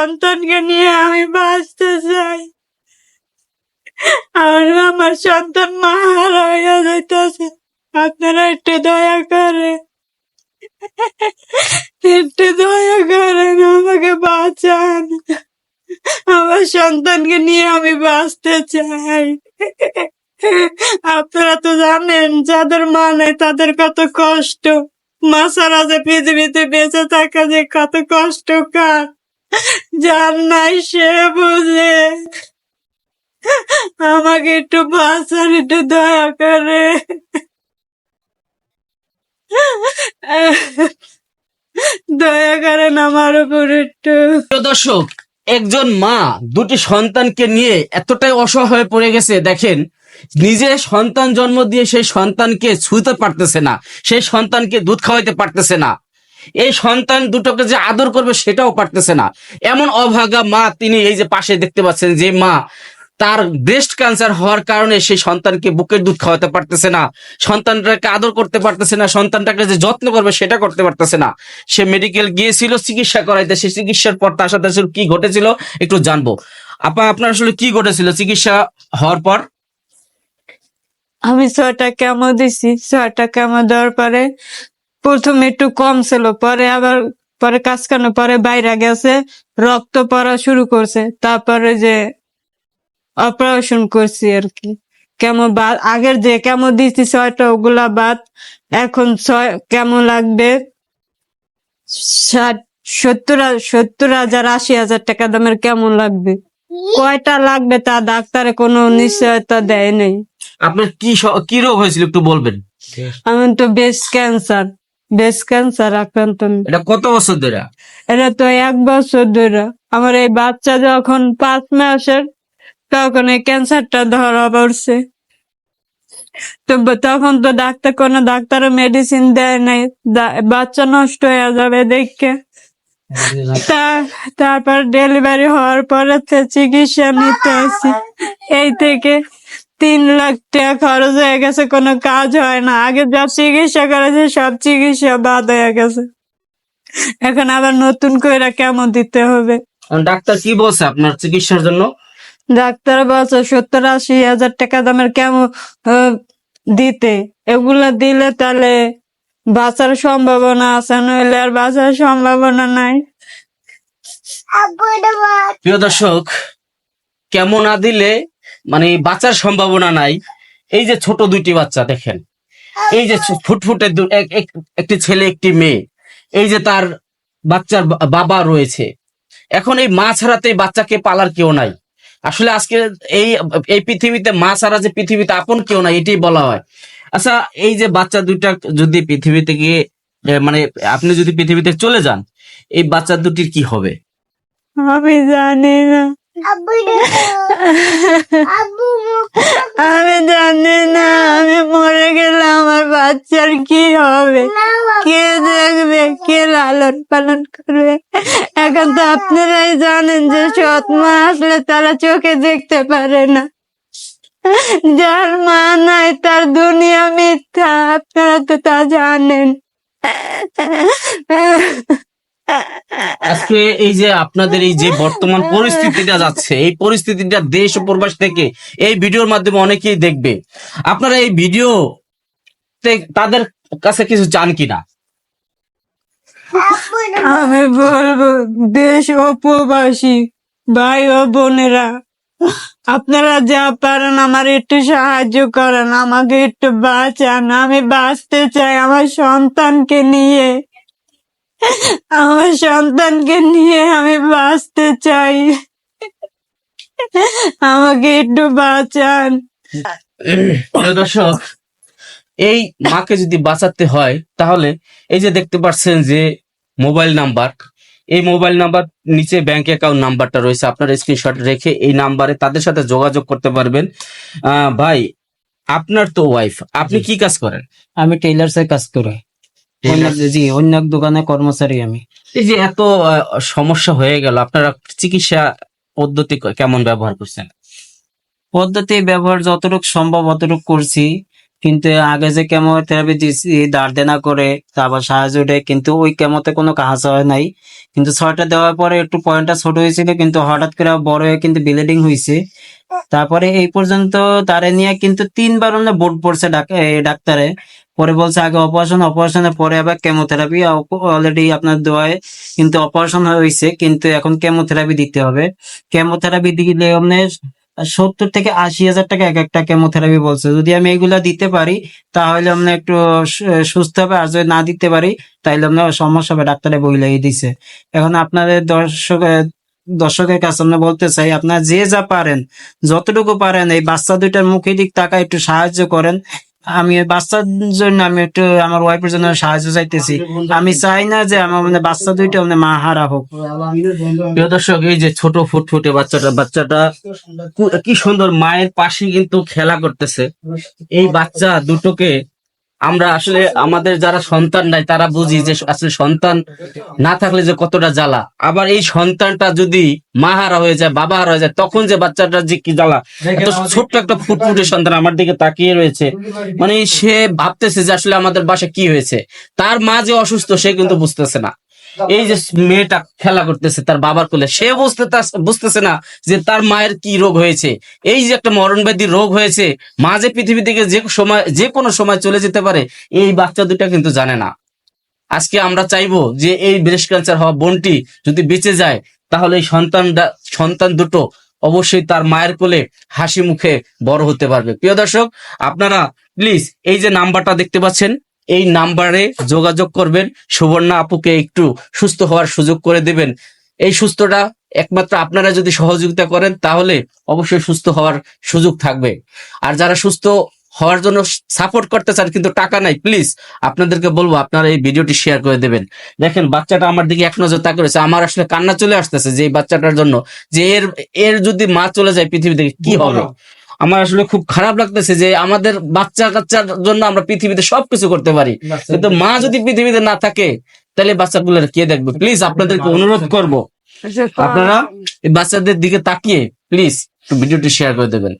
সন্তানকে নিয়ে আমি বাঁচতে চাই। আর আমার সন্তান মা হারা হইয়া যাইতেছে। আপনারা একটু দয়া করে, একটু দয়া করেন আমাকে বাঁচান। আমার সন্তানকে নিয়ে আমি বাঁচতে চাই। আপনারা তো জানেন, যাদের মা নেই তাদের কত কষ্ট। মা যে পৃথিবীতে বেঁচে থাকা যে কত কষ্টকর। যার সে বুঝে। আমাকে একটু বাঁচান, একটু দয়া করে। দয়া করেন আমার উপর একটু। দর্শক, একজন মা দুটি সন্তানকে নিয়ে এতটাই অসহায় হয়ে পড়ে গেছে, দেখেন। নিজে সন্তান জন্ম দিয়ে সেই সন্তানকে ছুঁতে পারতেছে না, সেই সন্তানকে দুধ খাওয়াইতে পারতেছে না। এই সন্তান দুটোকে যে আদর করবে সেটাও পারতেছে না। এমন অভাগা মা তিনি এই যে পাশে দেখতে পাচ্ছেন যে মা তার ব্রেস্ট ক্যান্সার হওয়ার কারণে সেই সন্তানকে বুকের দুধ খাওয়াতে পারতেছে না, সন্তানটাকে আদর করতে পারতেছে না, সন্তানটাকে যে যত্ন করবে সেটা করতে পারতেছে না। সে মেডিকেল গিয়েছিল, চিকিৎসা করাইতে, সে চিকিৎসার পর তার সাথে কি ঘটেছিল একটু জানব। আপা, আপনার আসলে কি ঘটেছিল চিকিৎসা হওয়ার পর? আমি ছয়টা কেমো দিছি, ছয়টা কেমো দেওয়ার পরে প্রথমে একটু কম ছিল পরে আবার পরে কাজ কানো পরে বাইরে গেছে রক্ত পড়া শুরু করছে তারপরে যে অপারেশন করছি আর কি। কেমন বাদ আগের যে কেমন দিচ্ছি ছয়টা ওগুলা বাদ এখন ছয় কেমন লাগবে? ষাট সত্তর সত্তর হাজার আশি হাজার টাকা দামের কেমন লাগবে? কয়টা লাগবে তা ডাক্তারে কোনো নিশ্চয়তা দেয় নাই। আপনার কি কি রোগ হয়েছিল একটু বলবেন? আমি তো বেশ ক্যান্সার বেশ ক্যান্সার আক্রান্ত। এটা কত বছর ধরে? এটা তো এক বছর ধরে। আমার এই বাচ্চা যখন পাঁচ মাসের তখন এই ক্যান্সারটা ধরা পড়ছে। তো তখন তো ডাক্তার কোনো ডাক্তার মেডিসিন দেয় নাই। বাচ্চা নষ্ট হয়ে যাবে দেখে। তারপর ডেলিভারি হওয়ার পরে তো চিকিৎসা নিতে আসি এই থেকে তিন লাখ টাকা খরচ হয়ে গেছে কোনো কাজ হয় না। আগে যা চিকিৎসা করেছে সব চিকিৎসা বাদ হয়ে গেছে। এখন আবার নতুন করে কেমন দিতে হবে? ডাক্তার কি বলছে আপনার চিকিৎসার জন্য? ডাক্তার বলছে সত্তর আশি হাজার টাকা দামের কেমন দিতে। এগুলা দিলে তাহলে বাঁচার সম্ভাবনা আছে নইলে আর বাঁচার সম্ভাবনা নাই। প্রিয় দর্শক কেমন না দিলে মানে বাঁচার সম্ভাবনা নাই। এই যে ছোট দুইটি বাচ্চা, দেখেন। এই যে ফুটফুটে একটি ছেলে, একটি মেয়ে। এই যে তার বাচ্চার বাবা রয়েছে। এখন এই মা ছাড়াতে বাচ্চাকে পালার কেউ নাই। আসলে আজকে এই এই পৃথিবীতে মা ছাড়া যে পৃথিবীতে আপন কেউ নাই, এটাই বলা হয়। আচ্ছা এই যে বাচ্চা দুইটা যদি পৃথিবীতে গিয়ে মানে আপনি যদি পৃথিবীতে চলে যান, এই বাচ্চা দুটির কি হবে? আমি জানি না। আমি জানি না আমি মরে গেলে আমার বাচ্চার কি হবে? কে দেখবে? কে লালন পালন করবে? এখন তো আপনারাই জানেন যে সৎ মা আসলে তারা চোখে দেখতে পারে না। যার মা নাই তার দুনিয়া মিথ্যা আপনারা তো তা জানেন। আজকে এই যে আপনাদের এই যে বর্তমান পরিস্থিতিটা যাচ্ছে, এই পরিস্থিতিটা দেশ ও প্রবাস থেকে এই ভিডিওর মাধ্যমে অনেকেই দেখবে। আপনারা এই ভিডিও তাদের কাছে কিছু চান কিনা? আমি বলব, দেশ ও প্রবাসী ভাই ও বোনেরা, আপনারা যা পারেন আমার একটু সাহায্য করেন, আমাকে একটু বাঁচান, আমি বাঁচতে চাই আমার সন্তানকে নিয়ে। আমার সন্তানকে নিয়ে আমি বাঁচতে চাই। আমাকে একটু বাঁচান। দর্শক এই মাকে যদি বাঁচাতে হয় তাহলে এই যে দেখতে পাচ্ছেন যে মোবাইল নাম্বার এই মোবাইল নাম্বার নিচে ব্যাংক অ্যাকাউন্ট নাম্বারটা রয়েছে। আপনার স্ক্রিনশট রেখে এই নাম্বারে তাদের সাথে যোগাযোগ করতে পারবেন। আহ, ভাই আপনার তো ওয়াইফ আপনি কি কাজ করেন? আমি টেইলার্সের কাজ করি। জি অন্য এক দোকানে কর্মচারী আমি। এই যে এত সমস্যা হয়ে গেল আপনারা চিকিৎসা পদ্ধতি কেমন ব্যবহার করছেন? পদ্ধতি ব্যবহার যতটুকু সম্ভব অতটুকু করছি কিন্তু আগে যে কেমোথেরাপি দিছি দাঁড় দেনা করে তারপর সাহায্য উঠে কিন্তু ওই কেমোতে কোনো কাজ হয় নাই। কিন্তু ছয়টা দেওয়ার পরে একটু পয়েন্টটা ছোট হয়েছিল কিন্তু হঠাৎ করে বড় হয়ে কিন্তু ব্লিডিং হয়েছে। তারপরে এই পর্যন্ত তারে নিয়ে কিন্তু তিনবার আমরা বোর্ড পড়ছে ডাক- ডাক্তারে। পরে বলছে, আগে অপারেশন অপারেশনের পরে আবার কেমোথেরাপি অলরেডি আপনার দোয়ায় কিন্তু অপারেশন হয়েছে কিন্তু এখন কেমোথেরাপি দিতে হবে। কেমোথেরাপি দিলে আপনার সত্তর থেকে আশি হাজার টাকা এক একটা কেমোথেরাপি বলছে। যদি আমি এগুলা দিতে পারি, তাহলে আমরা একটু সুস্থ হবে, আর যদি না দিতে পারি তাহলে আমরা সমস্যা হবে, ডাক্তারে বইলাই দিছে। এখন আপনাদের দর্শক দর্শকের কাছে আমরা বলতে চাই, আপনারা যে যা পারেন, যতটুকু পারেন, এই বাচ্চা দুইটার মুখের দিক টাকা একটু সাহায্য করেন। আমি বাচ্চার জন্য আমি একটু আমার ওয়াইফের জন্য সাহায্য চাইতেছি। আমি চাই না যে আমার মানে বাচ্চা দুইটা মানে মা হারা হোক। প্রিয় দর্শক এই যে ছোট ফুটফুটে বাচ্চাটা বাচ্চাটা কি সুন্দর মায়ের পাশে কিন্তু খেলা করতেছে। এই বাচ্চা দুটোকে আমরা আসলে আমাদের যারা সন্তান নাই, তারা বুঝি যে আসলে সন্তান না থাকলে যে কতটা জ্বালা। আবার এই সন্তানটা যদি মা হারা হয়ে যায় বাবা হারা হয়ে যায়, তখন যে বাচ্চাটা যে কি জ্বালা। ছোট্ট একটা ফুটফুটে সন্তান আমার দিকে তাকিয়ে রয়েছে। মানে সে ভাবতেছে যে আসলে আমাদের বাসা কি হয়েছে। তার মা যে অসুস্থ, সে কিন্তু বুঝতেছে না। এই যে মেয়েটা খেলা করতেছে, তার বাবার কোলে, সে বুঝতে বুঝতেছে না যে তার মায়ের কি রোগ হয়েছে। এই যে একটা মরণব্যাধি রোগ হয়েছে মা যে পৃথিবী থেকে যে সময়, যে কোনো সময় চলে যেতে পারে, এই বাচ্চা দুটা কিন্তু জানে না। আজকে আমরা চাইব যে এই ব্রেস্ট ক্যান্সার হওয়া বোনটি যদি বেঁচে যায়, তাহলে এই সন্তান সন্তান দুটো অবশ্যই তার মায়ের কোলে হাসি মুখে বড় হতে পারবে। প্রিয় দর্শক, আপনারা প্লিজ এই যে নাম্বারটা দেখতে পাচ্ছেন এই নাম্বারে যোগাযোগ করবেন। সুবর্ণা আপুকে একটু সুস্থ হওয়ার সুযোগ করে দেবেন। এই সুস্থটা একমাত্র আপনারা যদি সহযোগিতা করেন, তাহলে অবশ্যই সুস্থ হওয়ার সুযোগ থাকবে। আর যারা সুস্থ হওয়ার জন্য সাপোর্ট করতে চান, কিন্তু টাকা নাই প্লিজ আপনাদেরকে বলব, আপনারা এই ভিডিওটি শেয়ার করে দেবেন। দেখেন, বাচ্চাটা আমার দিকে এক নজর তাকে রয়েছে। আমার আসলে কান্না চলে আসতেছে যে এই বাচ্চাটার জন্য। যে এর এর যদি মা চলে যায় পৃথিবী থেকে কি হবে? আমার আসলে খুব খারাপ লাগতেছে যে আমাদের বাচ্চা কাচ্চার জন্য আমরা পৃথিবীতে সবকিছু করতে পারি। কিন্তু মা যদি পৃথিবীতে না থাকে তাহলে বাচ্চাগুলো কে দেখবে? প্লিজ আপনাদেরকে অনুরোধ করব। আপনারা এই বাচ্চাদের দিকে তাকিয়ে প্লিজ ভিডিওটি শেয়ার করে দেবেন।